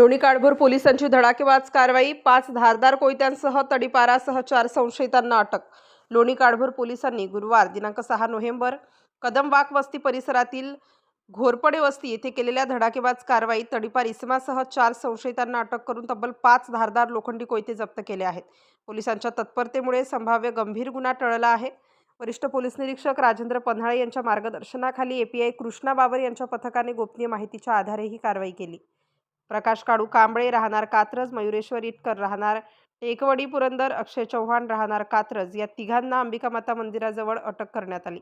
लोणी काळभोर पोलिसांची धडाकेबाज कारवाई पाच धारदार कोयत्यांसह तडीपारासह चार संशयितांना अटक. लोणी काळभोर पोलिसांनी गुरुवार दिनांक सहा नोव्हेंबर कदमबाग वस्ती परिसरातील घोरपडे वस्ती येथे केलेल्या धडाकेबाज कारवाईत तडीपार इसमासह चार संशयितांना अटक करून तब्बल पाच धारदार लोखंडी कोयते जप्त केले आहेत. पोलिसांच्या तत्परतेमुळे संभाव्य गंभीर गुन्हा टळला आहे. वरिष्ठ पोलीस निरीक्षक राजेंद्र पन्हाळे यांच्या मार्गदर्शनाखाली एपीआय कृष्णा बाबर यांच्या पथकाने गोपनीय माहितीच्या आधारे ही कारवाई केली. प्रकाश काळू कांबळे राहणार कात्रज मयुरेश्वर इटकर राहणार टेकवडी पुरंदर अक्षय चव्हाण राहणार कात्रज. या तिघांना अंबिका माता मंदिराजवळ अटक करण्यात आली.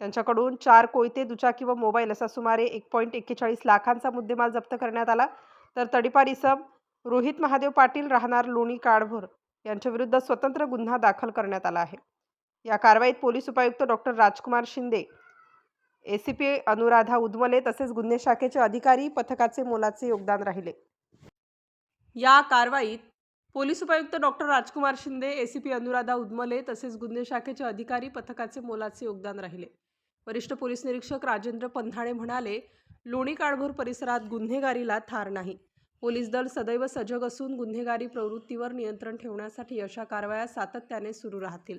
त्यांच्याकडून चार कोयते दुचाकी व मोबाईल असा सुमारे एक पॉईंट एक्केचाळीस लाखांचा मुद्देमाल जप्त करण्यात आला. तर तडीपार इसम रोहित महादेव पाटील राहणार लोणी काळभोर यांच्याविरुद्ध स्वतंत्र गुन्हा दाखल करण्यात आला आहे. या कारवाईत पोलीस उपायुक्त डॉक्टर राजकुमार शिंदे एसीपी अनुराधा उदमले तसेच गुन्हे शाखेचे अधिकारी पथकाचे मोलाचे योगदान राहिले. या कारवाईत पोलीस उपायुक्त डॉक्टर राजकुमार शिंदे एसीपी अनुराधा उदमले तसेच गुन्हे शाखेचे अधिकारी पथकाचे मोलाचे योगदान राहिले. वरिष्ठ पोलीस निरीक्षक राजेंद्र पन्हाळे म्हणाले लोणी काळभोर परिसरात गुन्हेगारीला थार नाही. पोलीस दल सदैव सजग असून गुन्हेगारी प्रवृत्तीवर नियंत्रण ठेवण्यासाठी अशा कारवाया सातत्याने सुरू राहतील.